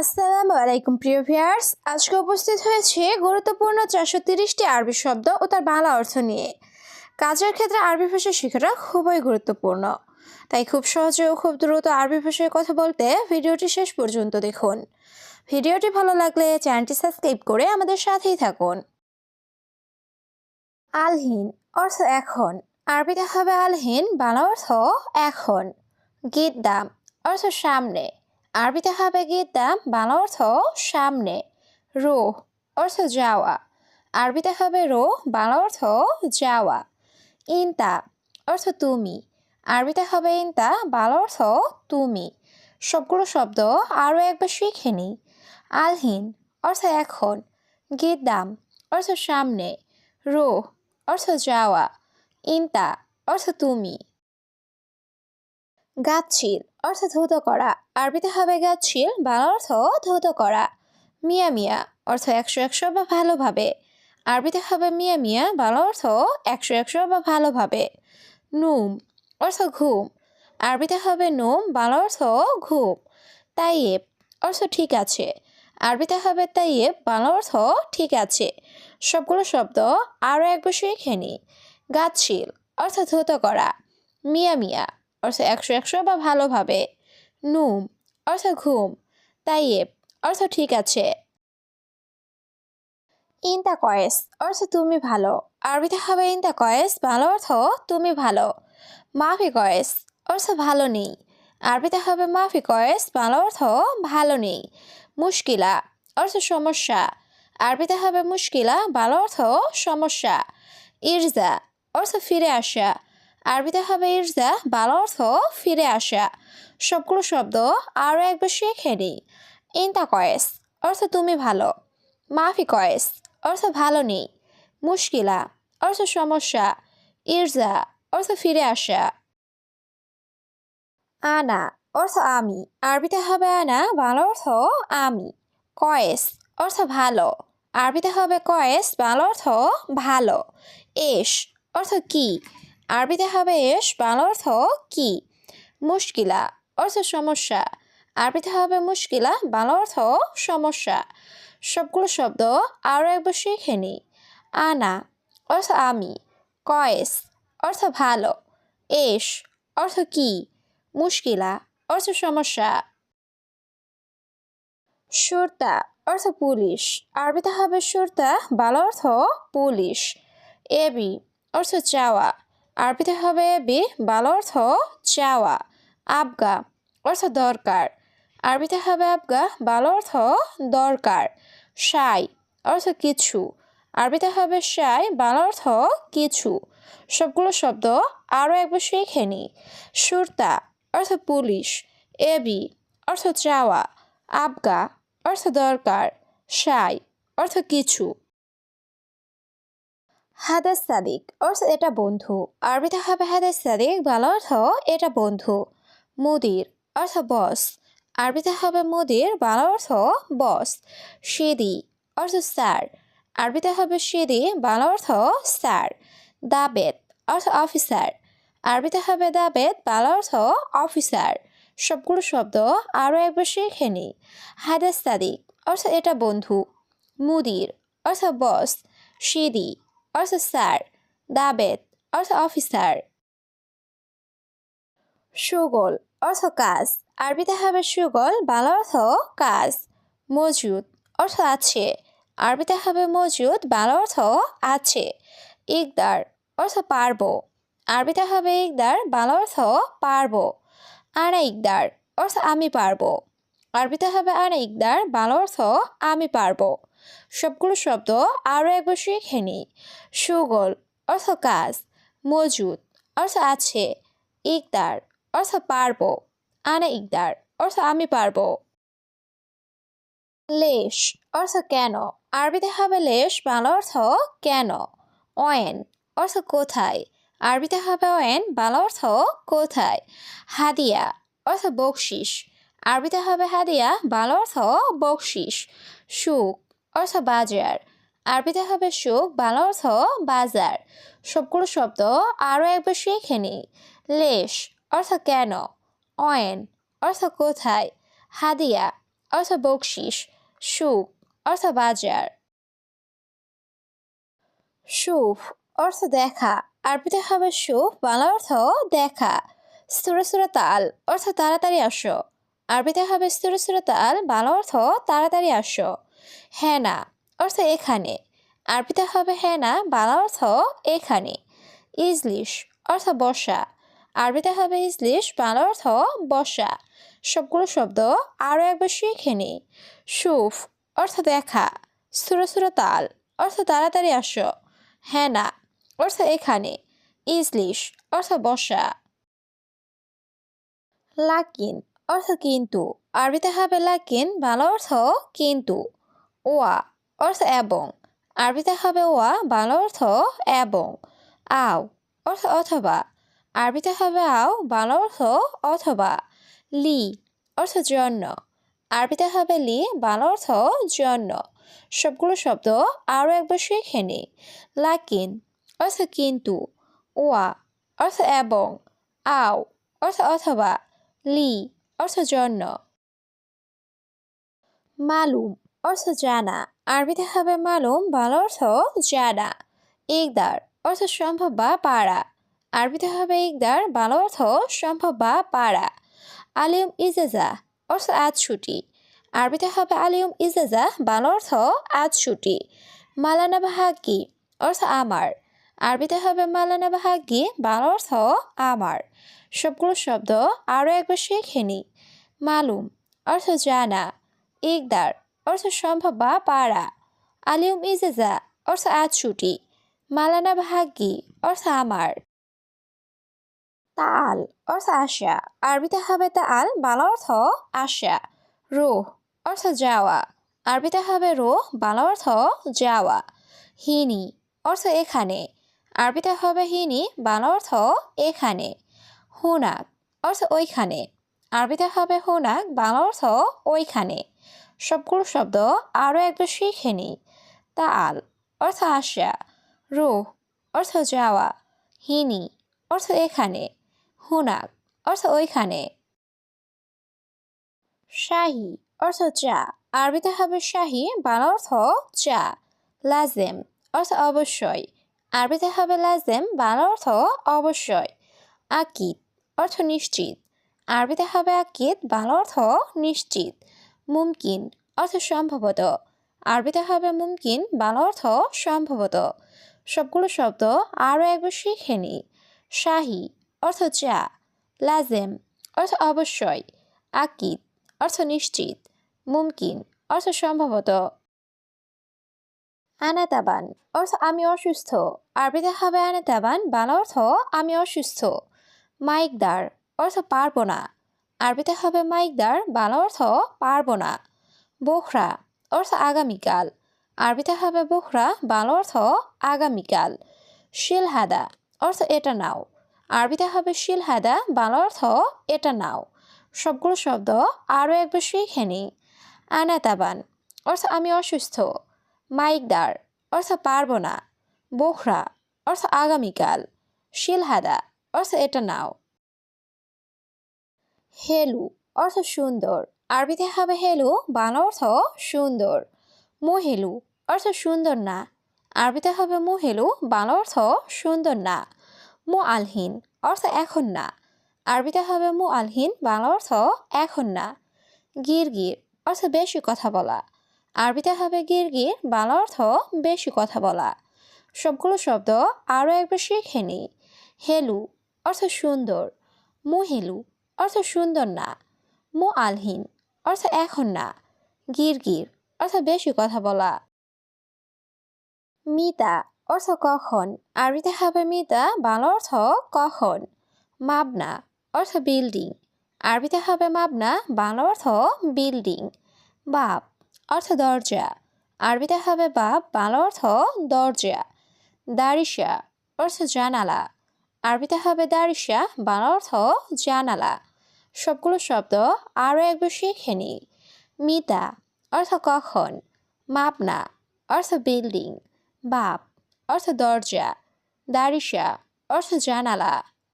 আসসালামু আলাইকুম, প্রিয় ভিয়ার্স আজকে উপস্থিত হয়েছে গুরুত্বপূর্ণ চারশো তিরিশটি আরবি শব্দ ও তার বাংলা অর্থ নিয়ে। কাজের ক্ষেত্রে আরবি ভাষা শেখাটা খুবই গুরুত্বপূর্ণ। তাই খুব সহজে ও খুব দ্রুত আরবি ভাষায় কথা বলতে ভিডিওটি শেষ পর্যন্ত দেখুন। ভিডিওটি ভালো লাগলে চ্যানেলটি সাবস্ক্রাইব করে আমাদের সাথেই থাকুন। আলহীন অর্থ এখন। আরবিতে হবে আলহীন, বাংলা অর্থ এখন। গিদ্দাম অর্থ সামনে। আরবিতে হবে গিদ্দাম বাংলা অর্থ সামনে। রো, অর্থ যাওয়া। আরবিতে হবে রো, বাংলা অর্থ যাওয়া। ইনতা, অর্থ তুমি। আরবিতে হবে ইনতা, বাংলা অর্থ তুমি। সবগুলো শব্দ আরও একবার শিখে নিই। আলহীন, অর্থ এখন। গিদ্দাম, অর্থ সামনে। রো, অর্থ যাওয়া। ইনতা, অর্থ তুমি। গাছিল অর্থ ধৌত করা। আরবিতে হবে গাছিল বাংলা অর্থ ধৌত করা। মিয়া মিয়া, অর্থ একশো একশো বা ভালোভাবে আরবিতে হবে মিয়া মিয়া, বাংলা অর্থ একশো একশো বা ভালোভাবে নুম, অর্থ ঘুম। আরবিতে হবে নুম, বাংলা অর্থ ঘুম। তাইয়েব, অর্থ ঠিক আছে। আরবিতে হবে তাইয়েব, বাংলা অর্থ ঠিক আছে। সবগুলো শব্দ আরও একবার শিখে নিই গাছিল অর্থ ধৌত করা। মিয়া মিয়া অর্থ একশো একশো বা ভালোভাবে। নুম অর্থ ঘুম। তাইয়েব অর্থ ঠিক আছে। ইনতা কয়েস অর্থ তুমি ভালো। আরবিতে হবে ইনতা কয়েস ভালো অর্থ তুমি ভালো। মাফি কয়েস অর্থ ভালো নেই। আরবিতে হবে মাফি কয়েস ভালো অর্থ ভালো নেই। মুশকিলা, অর্থ সমস্যা। আরবিতে হবে মুশকিলা, ভালো অর্থ সমস্যা। ইরজা, অর্থ ফিরে আসা। আরবিতে হবে ইরজা ভালো অর্থ ফিরে আসা। সবগুলো শব্দ আরও একবার শিখে নিই ইনতা কয়েস, অর্থ তুমি ভালো। মাফি কয়েস, অর্থ ভালো নেই। মুশকিলা, অর্থ সমস্যা। ইরজা, অর্থ ফিরে আসা। আনা, অর্থ আমি। আরবিতে হবে আনা, বাংলা অর্থ আমি। কয়েস, অর্থ ভালো। আরবিতে হবে কয়েস, বাংলা অর্থ ভালো। এস, অর্থ কি? আরবিতে হবে এস, বাংলা অর্থ কি? মুশকিলা, অর্থ সমস্যা। আরবিতে হবে মুশকিলা, বাংলা অর্থ সমস্যা। সবগুলো শব্দ আরও একবার শিখে নিই আনা, অর্থ আমি। কয়েস, অর্থ ভালো। এস, অর্থ কি? মুশকিলা, অর্থ সমস্যা। সুরতা, অর্থ পুলিশ। আরবিতে হবে সুরতা, বাংলা অর্থ পুলিশ। এবি অর্থ চাওয়া। আরবিতে হবে এবি বাংলা অর্থ চাওয়া, আবগা অর্থ দরকার। আরবিতে হবে আবগা, বাংলা অর্থ দরকার, সাই অর্থ কিছু। আরবিতে হবে সাই, বাংলা অর্থ কিছু। সবগুলো শব্দ আরও একবার শিখে নিই সুরতা অর্থ পুলিশ এবি অর্থ চাওয়া, আবগা অর্থ দরকার, সাই অর্থ কিছু। হাদাস সাদিক। অর্থ এটা বন্ধু। আরবিতে হবে হাদাস সাদিক ভালো অর্থ এটা বন্ধু। মুদির অর্থ বস আরবিতে হবে মুদির ভালো অর্থ বস সিদি অর্থ স্যার আরবিতে হবে সিদি ভালো অর্থ স্যার দাবেদ অর্থ অফিসার আরবিতে হবে দাবেদ ভালো অর্থ অফিসার সবগুলো শব্দ আরও একবার শিখে নিই। হাদাস সাদিক অর্থ এটা বন্ধু। মুদির অর্থ বস সিদি অর্থ স্যার, দাবেদ অর্থ অফিসার। সুগল, অর্থ কাজ। আরবিতে হবে সুগল, বাংলা অর্থ কাজ। মজুদ, অর্থ আছে। আরবিতে হবে মজুদ, বাংলা অর্থ আছে। ইকদার, অর্থ পারব। আরবিতে হবে ইকদার, বাংলা অর্থ পারব। আনা ইকদার, অর্থ আমি পারব। আরবিতে হবে আনা ইকদার, বাংলা অর্থ আমি পারব। সবগুলো শব্দ আরও একবার শিখে নিই। সুগল অর্থ কাজ মজুদ অর্থ আছে, ইকদার অর্থ পারব, আনা ইকদার অর্থ আমি পারব। লেশ অর্থ কেন, আরবিতে হবে লেশ, বাংলা অর্থ কেন, অয়েন অর্থ কোথায়, আরবিতে হবে অয়েন, বাংলা অর্থ কোথায়, হাদিয়া অর্থ বকশিস, আরবিতে হবে হাদিয়া, বাংলা অর্থ বকশিস, সুখ অর্থ বাজার। আরবিতে হবে সুখ, বাংলা অর্থ বাজার। সবগুলো শব্দ আরও একবার শিখে নিই। লেশ অর্থ কেন? অয়েন অর্থ কোথায়? হাদিয়া অর্থ বকশিস। সুখ অর্থ বাজার। শুভ অর্থ দেখা। আরবিতে হবে শুভ বাংলা অর্থ দেখা। স্থির স্থির তাল অর্থ তাড়াতাড়ি আসো। আরবিতে হবে স্থির স্থির তাল, বাংলা অর্থ তাড়াতাড়ি আসো। হ্যাঁ না, অর্থ এখানে। আরবিতে হবে হ্যাঁ না, বাংলা অর্থ এখানে। ইজলিশ অর্থ বসা আরবিতে হবে ইজলিশ, বাংলা অর্থ বসা সবগুলো শব্দ আরও একবার শিখে নি সুফ অর্থ দেখা। স্থির তাল অর্থ তাড়াতাড়ি আসো। হ্যাঁ না, অর্থ এখানে। ইজলিশ অর্থ বসা লাকিন অর্থ কিন্তু। আরবিতে হবে লাকিন, বাংলা অর্থ কিন্তু। ওয়া অর্থ এবং। আরবিতে হবে ওয়া, বাংলা অর্থ এবং। আও অর্থ অথবা। আরবিতে হবে আও, বাংলা অর্থ অথবা। লি অর্থ জন্য। আরবিতে হবে লি, বাংলা অর্থ জন্য। সবগুলো শব্দ আরও একবার শিখে নি। লাকিন অর্থ কিন্তু। ওয়া অর্থ এবং। আও অর্থ অথবা। লি অর্থ জন্য। মালুম অর্থ জানা। আরবিতে হবে মালুম, বাংলা অর্থ জানা। ইকদার, অর্থ সম্ভব বা পারা। আরবিতে হবে ইকদার, বাংলা অর্থ সম্ভব বা পারা। আলিম, ইজেজা, অর্থ আজ ছুটি আরবিতে হবে আলিম, ইজেজা, বাংলা অর্থ আজ ছুটি মালানা বাহাগি অর্থ আমার। আরবিতে হবে মালানা বাহাগি বাংলা অর্থ আমার। সবগুলো শব্দ আরও একবার শিখে মালুম, অর্থ জানা। ইকদার অর্থ সম্ভব বা পারা। আলিউম ইজেজা, অর্থ আজ ছুটি। মালানা ভাগ্যি, অর্থ আমার। তাল অর্থ আশা। আরবিতে হবে তাল বাংলা অর্থ আশা। রোহ, অর্থ যাওয়া। আরবিতে হবে রোহ, বাংলা অর্থ যাওয়া। হিনি, অর্থ এখানে। আরবিতে হবে হিনি, বাংলা অর্থ এখানে। হুনাক, অর্থ ওইখানে। আরবিতে হবে হুনাক, বাংলা অর্থ ওইখানে। সবগুলো শব্দ আরও একবার শিখে নি তাল, অর্থ আসা। রোহ, অর্থ যাওয়া। হিনি, অর্থ এখানে। হুনাক, অর্থ ওইখানে। শাহি, অর্থ চা। আরবিতে হবে শাহি, বাংলা অর্থ চা। লাজেম, অর্থ অবশ্যই। আরবিতে হবে লাজেম, বাংলা অর্থ অবশ্যই। আকিদ, অর্থ নিশ্চিত। আরবিতে হবে আকিদ, বাংলা অর্থ নিশ্চিত। মুমকিন অর্থ সম্ভবত। আরবিতে হবে মুমকিন, বাংলা অর্থ সম্ভবত। সবগুলো শব্দ আরও একবার শিখে নি। শাহি অর্থ চা, লাজেম অর্থ অবশ্যই, আকিদ অর্থ নিশ্চিত, মুমকিন অর্থ সম্ভবত। আনাতাবান অর্থ আমি অসুস্থ। আরবিতে হবে আনাতাবান, বাংলা অর্থ আমি অসুস্থ। মাইকদার অর্থ পারব না। আরবিতে হবে মাইকদার, বাংলা অর্থ পারব না বোখরা অর্থ আগামীকাল। আরবিতে হবে বোখরা, বাংলা অর্থ আগামীকাল। শিলহাদা অর্থ এটা নাও। আরবিতে হবে শিলহাদা, বাংলা অর্থ এটা নাও। সবগুলো শব্দ আরও একবার শিখে নি। আনাতাবান অর্থ আমি অসুস্থ। মাইকদার অর্থ পারব না বোখরা অর্থ আগামীকাল। শিলহাদা অর্থ এটা নাও। হেলু অর্থ সুন্দর। আরবিতে হবে হেলু, বাংলা অর্থ সুন্দর। মোহেলু অর্থ সুন্দর না। আরবিতে হবে মোহেলু, বাংলা অর্থ সুন্দর না। মো আলহীন অর্থ এখন না। আরবিতে হবে মো আলহীন বাংলা অর্থ এখন না। গির গির অর্থ বেশি কথা বলা। আরবিতে হবে গির গির বাংলা অর্থ বেশি কথা বলা। সবগুলো শব্দ আরও একবার শিখে নি হেলু অর্থ সুন্দর। মোহেলু অর্থ সুন্দর না। মো আলহীন অর্থ এখন না। গির গির অর্থ বেশি কথা বলা। মিতা, অর্থ কখন? আরবিতে হবে মিতা, বাংলা অর্থ কখন? মাবনা, অর্থ বিল্ডিং। আরবিতে হবে মাবনা, বাংলা অর্থ বিল্ডিং। বাপ, অর্থ দরজা। আরবিতে হবে বাপ, বাংলা অর্থ দরজা। দারিসা অর্থ জানালা। আরবিতে হবে দারিসা বাংলা অর্থ জানালা। সবগুলো শব্দ আরও একবার শিখে নি মিতা, অর্থ কখন। মাপনা, অর্থ বিল্ডিং। বাপ, অর্থ দরজা। দারিসা অর্থ জানালা।